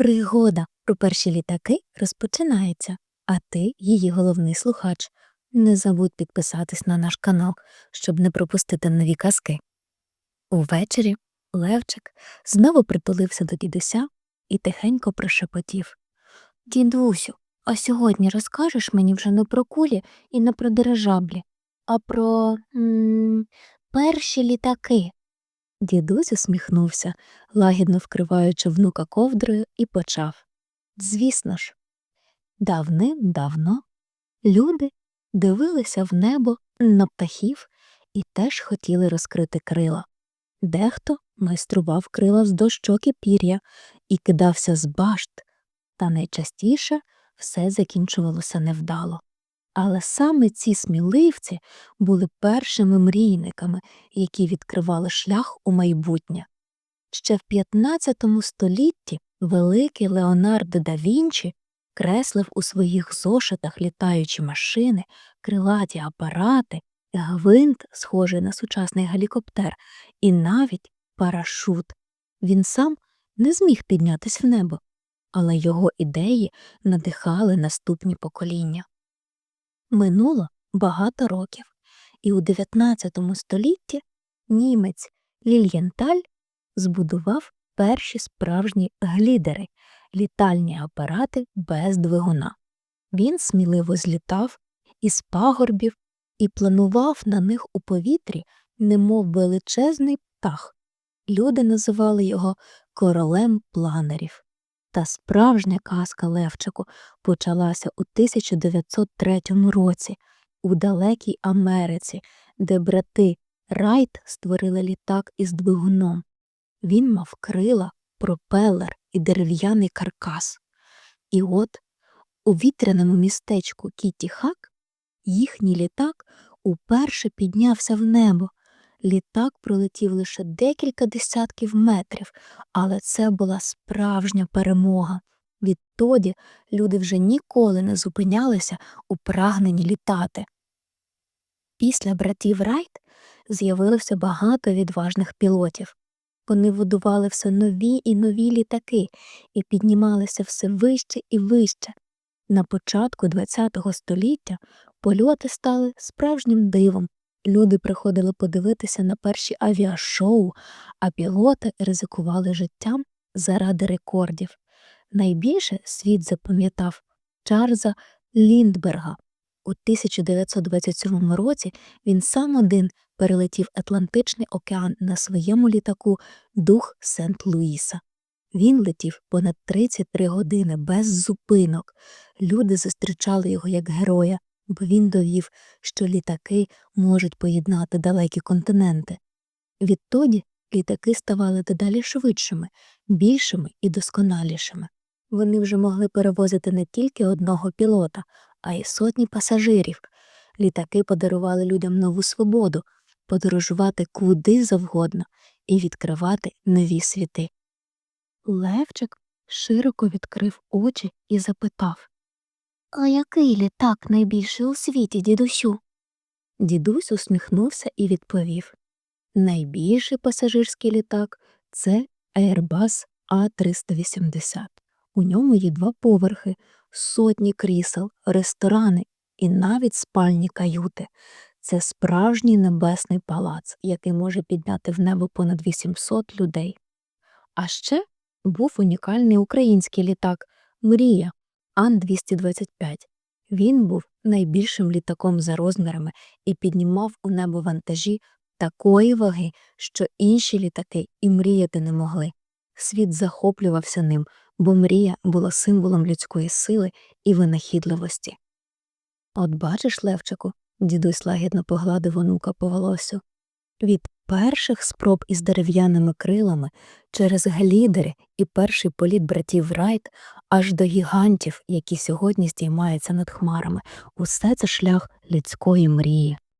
Пригода про перші літаки розпочинається, а ти, її головний слухач. Не забудь підписатись на наш канал, щоб не пропустити нові казки. Увечері Левчик знову притулився до дідуся і тихенько прошепотів. Дідусю, а сьогодні розкажеш мені вже не про кулі і не про дирижаблі, а про м- перші літаки. Дідусь усміхнувся, лагідно вкриваючи внука ковдрою, і почав. Звісно ж, давним-давно люди дивилися в небо на птахів і теж хотіли розкрити крила. Дехто майстрував крила з дощок і пір'я і кидався з башт, та найчастіше все закінчувалося невдало. Але саме ці сміливці були першими мрійниками, які відкривали шлях у майбутнє. Ще в 15 столітті великий Леонардо да Вінчі креслив у своїх зошитах літаючі машини, крилаті апарати, гвинт, схожий на сучасний гелікоптер, і навіть парашут. Він сам не зміг піднятись в небо, але його ідеї надихали наступні покоління. Минуло багато років, і у 19 столітті німець Лільєнталь збудував перші справжні глідери літальні апарати без двигуна. Він сміливо злітав із пагорбів і планував на них у повітрі, немов величезний птах. Люди називали його королем планерів. Та справжня казка Левчику почалася у 1903 році у далекій Америці, де брати Райт створили літак із двигуном. Він мав крила, пропелер і дерев'яний каркас. І от у вітряному містечку Кіті Хак їхній літак уперше піднявся в небо. Літак пролетів лише декілька десятків метрів, але це була справжня перемога. Відтоді люди вже ніколи не зупинялися у прагненні літати. Після братів Райт з'явилося багато відважних пілотів. Вони будували все нові і нові літаки і піднімалися все вище і вище. На початку ХХ століття польоти стали справжнім дивом. Люди приходили подивитися на перші авіашоу, а пілоти ризикували життям заради рекордів. Найбільше світ запам'ятав Чарльза Ліндберга. У 1927 році він сам один перелетів Атлантичний океан на своєму літаку Дух Сент-Луїса. Він летів понад 33 години без зупинок. Люди зустрічали його як героя, бо він довів, що літаки можуть поєднати далекі континенти. Відтоді літаки ставали дедалі швидшими, більшими і досконалішими. Вони вже могли перевозити не тільки одного пілота, а й сотні пасажирів. Літаки подарували людям нову свободу подорожувати куди завгодно і відкривати нові світи. Левчик широко відкрив очі і запитав А який літак найбільший у світі, дідусю? Дідусь усміхнувся і відповів Найбільший пасажирський літак це Airbus А380. У ньому є два поверхи, сотні крісел, ресторани і навіть спальні каюти. Це справжній небесний палац, який може підняти в небо понад 800 людей. А ще був унікальний український літак Мрія Ан-225. Він був найбільшим літаком за розмірами і піднімав у небо вантажі такої ваги, що інші літаки і мріяти не могли. Світ захоплювався ним, бо мрія була символом людської сили і винахідливості. От бачиш, Левчику, дідусь лагідно погладив онука по волосю. Від перших спроб із дерев'яними крилами через глідери і перший політ братів Райт аж до гігантів, які сьогодні здіймаються над хмарами, усе це шлях людської мрії.